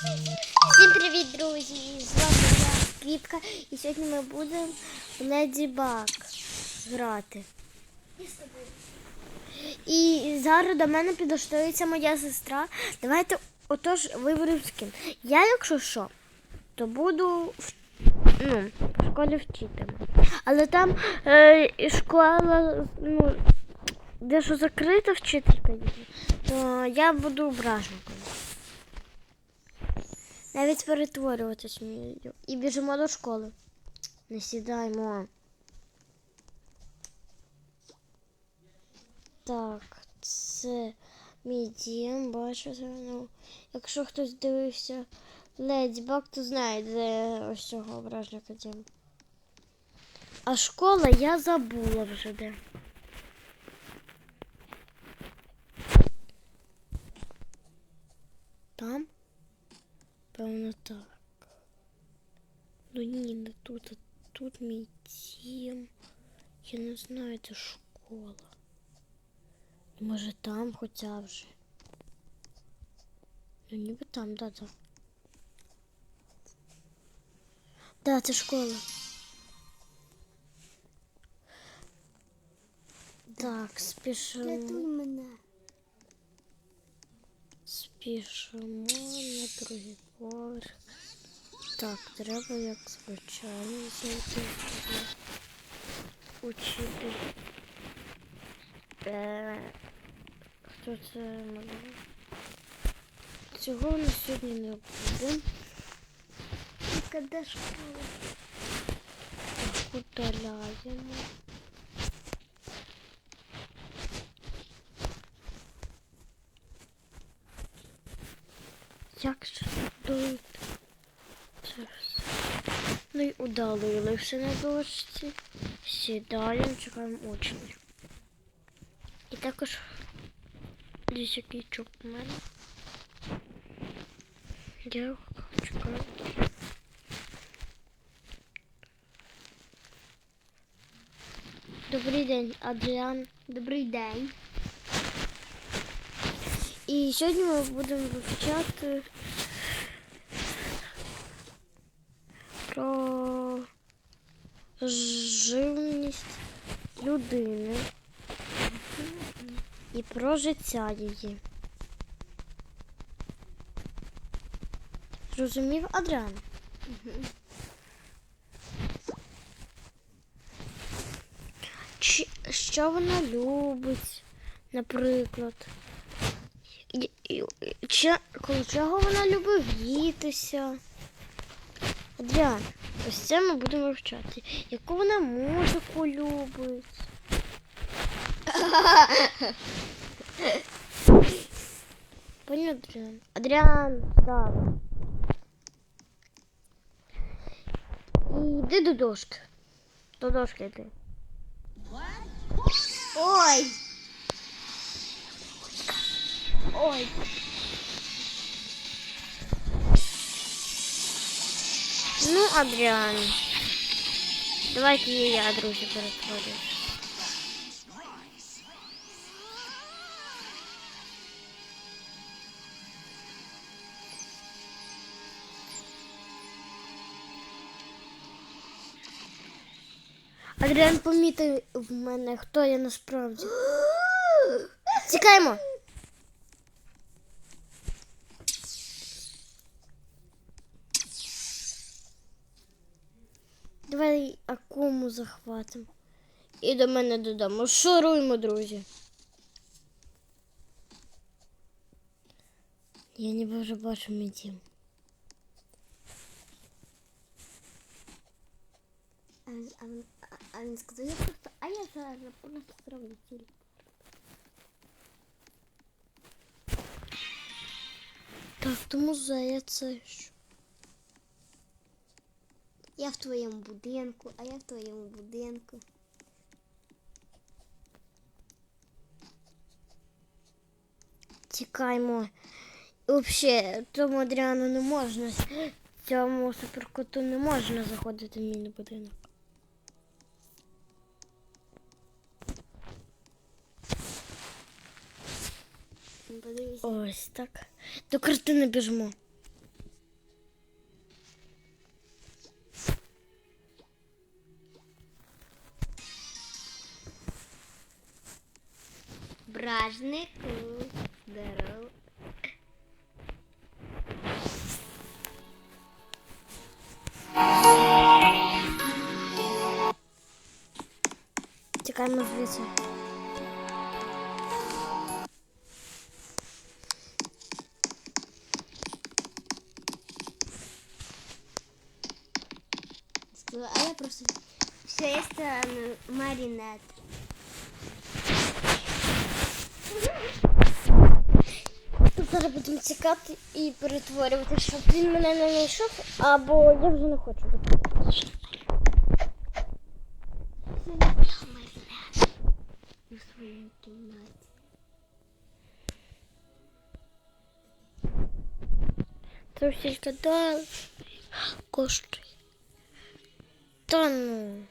Всім привіт, друзі! З вами я Квітка, і сьогодні ми будемо в Леді Баг грати. І зараз до мене підготується моя сестра. Давайте отож виберемо скін. Я, якщо що, то буду в, ну, в школі вчителем. Але там е, школа, ну, де що закрита вчителька, то я буду бражником. Навіть перетворюватись вмію. І біжимо до школи. Не сідаємо. Так, це мій дім, бачите. Ну, якщо хтось дивився Леді Баг, то знає, де ось цього ображника дім. А школа я забула вже де. так. Ну ні, не тут, а тут мій дім. Я не знаю, де школа. Може там хоча вже. Ну ніби там, да, да. Да, це школа. Так, спішимо. мене. Спішимо на другий поверх. Так, треба як звичайно зайти. Учитель. Е, хто це малював? Цього у нас сьогодні не буде. Де школа? Удаляємо. Як же удалити? Це. Ну і удалили все на дошці. Сідаємо, чекаємо учнів. І також десь який чук у мене. Я чекаю. Добрий день, Адріан. Добрий день. І сьогодні ми будемо вивчати про живність людини і про життя її. Зрозумів Адріан? Чи, що вона любить, наприклад? Чи, коли чого вона любить грітися? Адріан, ось це ми будемо вивчати. Яку вона музику любить? Понял, Адріан? Адріан, так. І йди до дошки. До дошки йди. Ой. Ой. Ну, Адріан. Давайте і я, друзі, перетворю. Адріан помітив в мене, хто я насправді. Тікаємо. Давай акуму захватимо. І до мене додому. Шуруємо, друзі. Я ніби вже бачу мій дім. А, він- а, він- а, а він сказав, я просто, а я зараз просто зроблю тіль. Так, то музей це що? Я в твоєму будинку, а я в твоєму будинку. Тікаємо. Взагалі, тому Адріану не можна. Цьому суперкоту не можна заходити в мій будинок. Ось так. До картини біжимо. Бражнику. Здорово. Тікаємо звідси. Сказала, А я просто... Все, я стану маринад. Будемо тікати і перетворювати, щоб він мене не знайшов, або я вже не хочу. У своїй кімнаті. Це тільки да коштує. Та ну.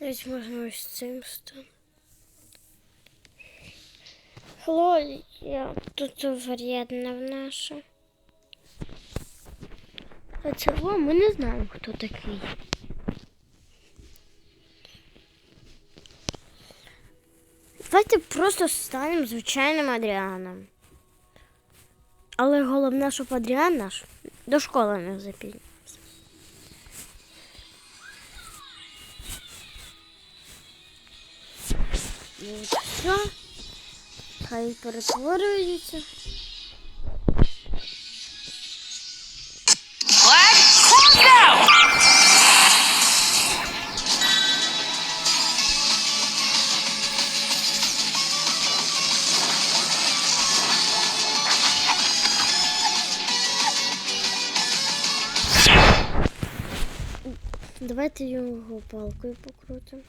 Ось можна ось цим стати. Хлоя, тут вредна в наша. А цього ми не знаємо, хто такий. Давайте просто станемо звичайним Адріаном. Але головне, щоб Адріан наш до школи не запізнився. І все. Хай перетворюється. Давайте його палкою покрутимо.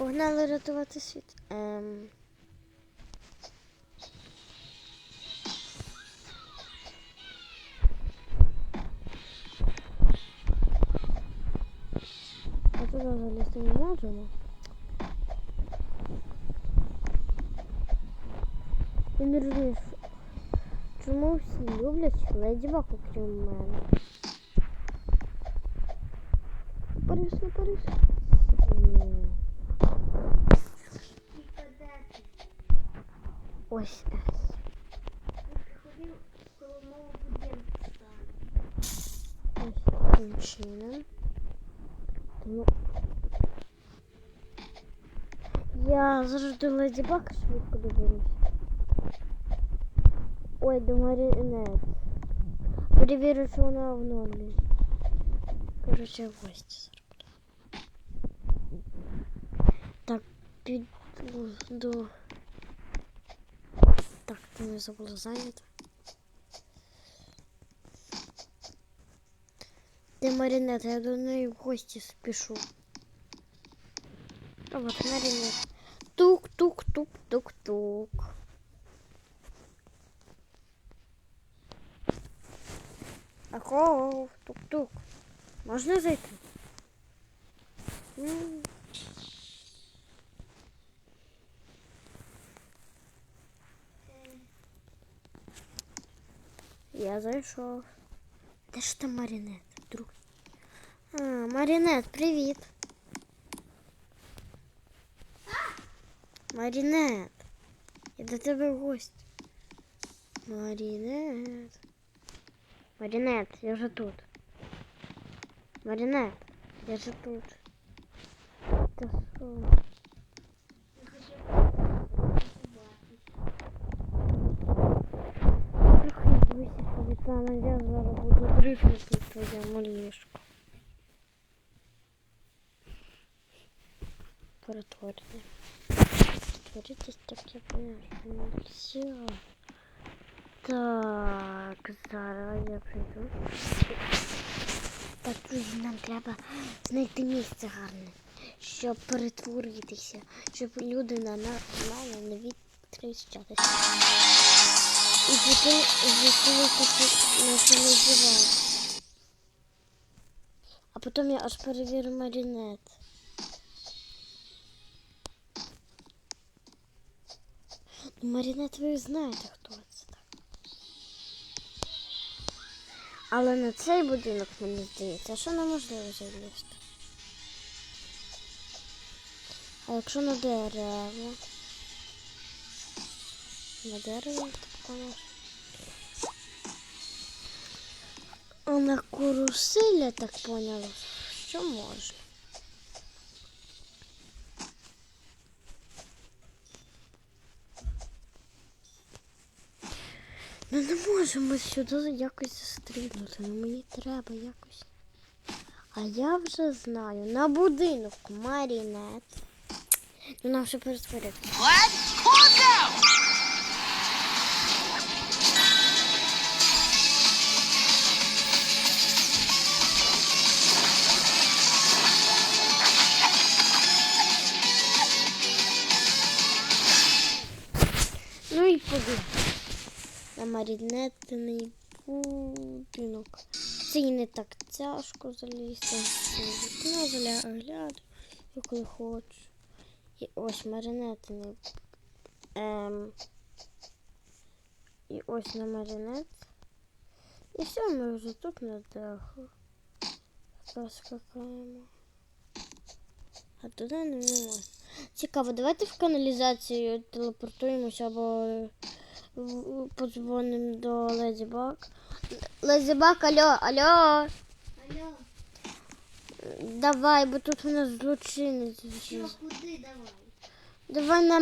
Погнали рятувати світ. Ем... А туди залізти не можемо. Ти не розумієш, чому всі люблять леді Баг, окрім мене. Париж, не Париж. Ось. Ось таким чином. Ну. Я завжди леді Баг швидко доберусь. Ой, до Марінет. Перевірю, що вона в нормі. Короче, в гості зараз буду. Так, піду до... Так, ти не забула зайнято. Де Марінет? Я до неї в гості спішу. А от Марінет. Тук-тук-тук-тук-тук. Ахов, тук-тук. Можна зайти? М. Я зайшов. Де ж там Марінет? Друг. А, Марінет, привіт. Марінет. Я до тебе в гості. Марінет. Маринет, я же тут. Маринет, я же тут. Та що? Пана я зараз буду дрифнути в твоєму. Перетворення. Творитесь так, я поняла. Так, зараз я прийду. Так, друзі, нам треба знайти місце гарне, щоб перетворитися, щоб люди на на- мене не відтріщалися. І потім наші називати. А потім я аж перевірю марінет. Ну, марінет ви знаєте, хто це так. Але на цей будинок, мені здається, що неможливо залізти. А якщо на дерево? На дерево. А на карусель, я так поняла, що можна. Ну не можемо сюди якось застрибнути, ну мені треба якось. А я вже знаю, на будинок марінет. Ну нам ще пересварити. І. На марінетний будинок. Це не так тяжко залізти. Ну, загляду, я хочу. І ось марінетний. Ем. І ось на марінет. І все, ми вже тут на даху. Розкакаємо. А туди не можна. Цікаво, давайте в каналізацію телепортуємося або е, подзвонимо до Леді Баг. Леді Баг, алло, алло. Алло, Давай, бо тут у нас злочинець. що, куди давай? Давай на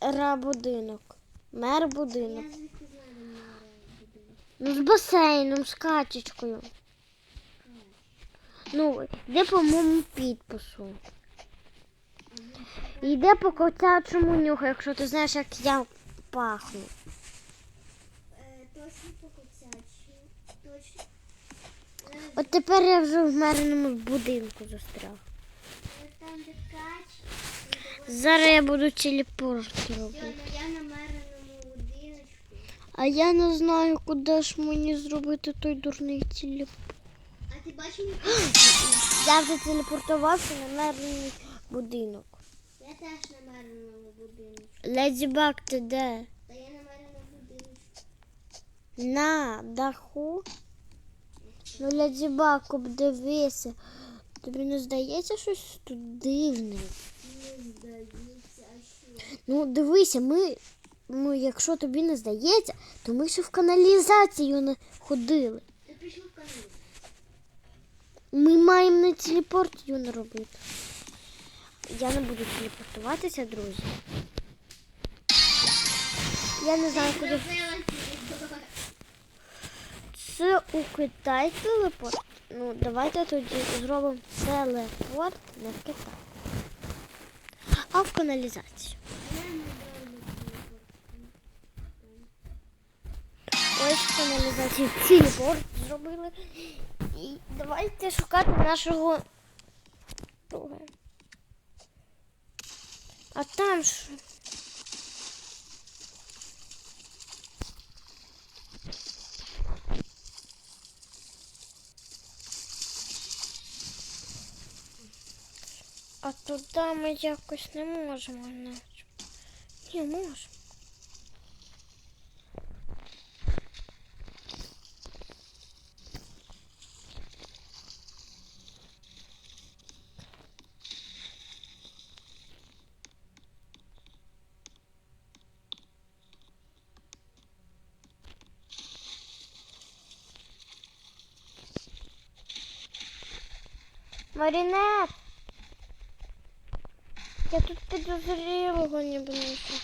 мера будинок. Мер будинок. Я звідки знаю, де мене будинок. Ну, з басейном, з качечкою. Ну, йде по моєму підпису. Йде по котячому нюху, якщо ти знаєш, як я пахну. Е, точно покоцячі. Точно. Е, От тепер я вже в мереному будинку застряг. е, там де кач. Зараз я буду телепорт робити. я на мереному будиночку. А я не знаю, куди ж мені зробити той дурний телепорт. А ти бачив Я вже телепортувався на мерений будинок. Я теж на мереному будиночку. Леді Баг, ти де? Та я на мереному будиночку. На даху. Ну, Леді Баг, обдивися. Тобі не здається щось тут дивне? Не здається, а що? Ну, дивися, ми, ну, якщо тобі не здається, то ми ще в каналізацію не ходили. Ти пішов в канал. Ми маємо на телепорт юно робити. Я не буду телепортуватися, друзі. Я не знаю, куди. Це у Китай телепорт. Ну, давайте тоді зробимо телепорт не в Китай. А в каналізацію. Ось в каналізацію телепорт зробили. І давайте шукати нашого друга. А там ж. А туди ми якось не можемо. не можемо. Марінет! Я тут підозрілого не бачу.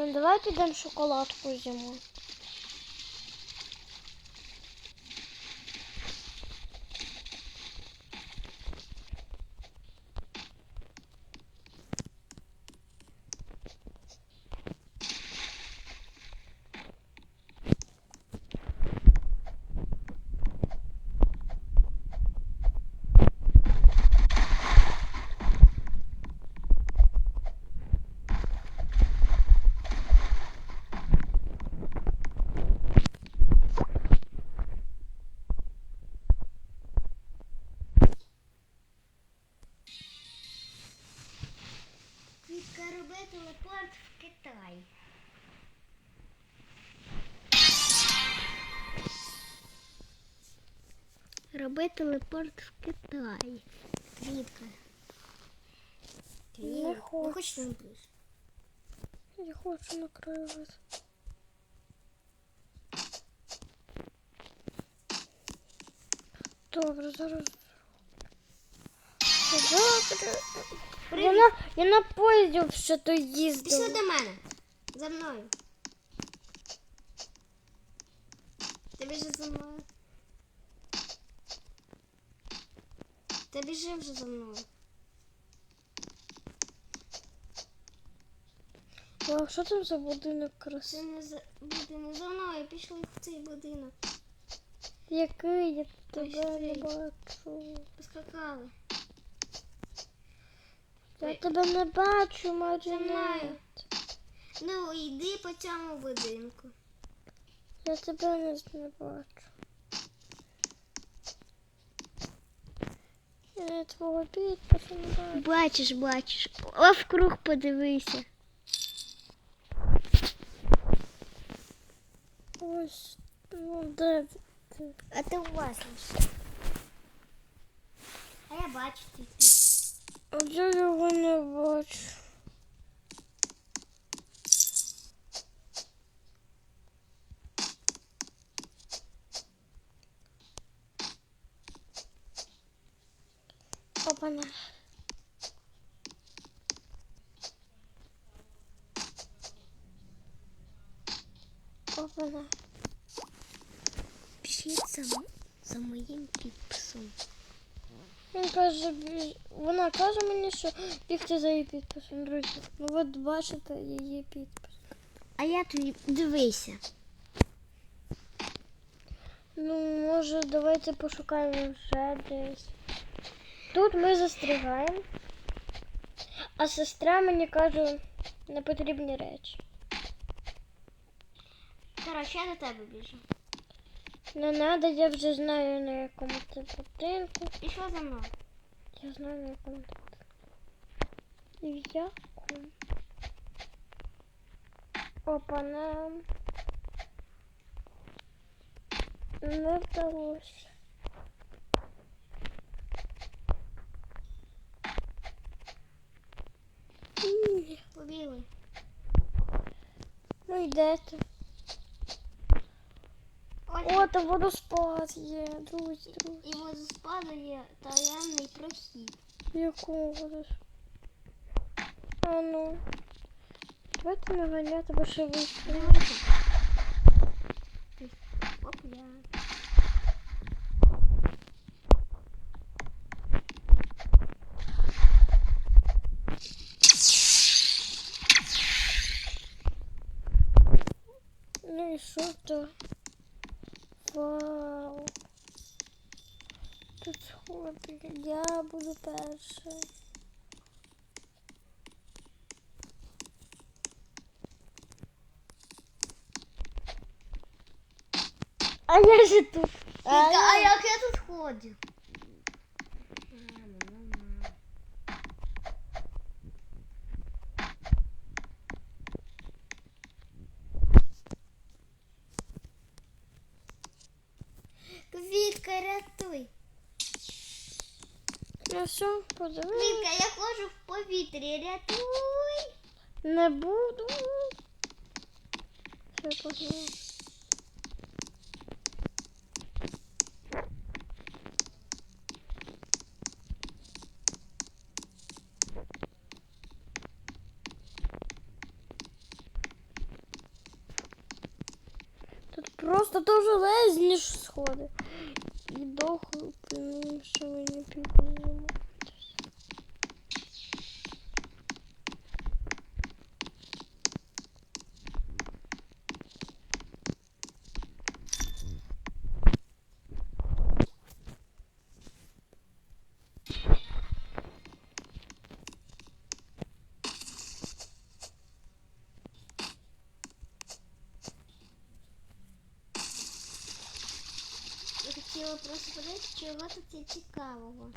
Ну, давай підемо шоколадку з'їмо. В Китай. Роби телепорт в Китай. Квітка. Не хочу. Будеш? Я хочу накривати. Добре, зараз. Добре. Я на, я на поїзді ще то Пішли їздила. до мене. За мною. Ти біжи за мною. Ти біжи вже за мною. А що там за будинок Це красивий? не за будинок за мною. Пішли в цей будинок. Який я тебе не бачу. Поскакали. Я тебе не бачу, не. Ну, йди по цьому будинку. Я тебе не, не бачу. Я твого не бачу. Бачиш, бачиш. О, вкруг подивися. Ось, ну де ти? А ти власніш. А я бачу ти. А я його не бачу. Опана. Опана. Пишіть за, за моїм підписом. Він каже, вона каже мені, що бігти за її підписом, друзі. Ну от бачите її підпис. А я тобі дивися. Ну, може, давайте пошукаємо вже десь. Тут ми застрягаємо. А сестра мені каже непотрібні речі. Коротше, я до тебе біжу. Не треба, я вже знаю на якому це будинку. Пішла за мною. Я знаю на якому це будинку. В якому. Опа, нам. Не вдалося. Побігли. Ну йдете. Ось О, там водоспад є, друзі, друзі. і водоспаду є таємний прохід. Якого водоспад? А ну. Давайте не ганяти, бо ще вийшли. Дивися. Оп, я. Ну і що то? Вау. Тут сходи. Я буду перший. А я же тут. А, а як я тут ходжу? Квітка, рятуй. Ну все, подивись. Квітка, я ходжу в повітрі, рятуй. Не буду. Все. Тут просто довжелезні ніж сходи. І плюну, що ви не піднімемо. Я хотіла просто подивитися, чого тут є цікавого.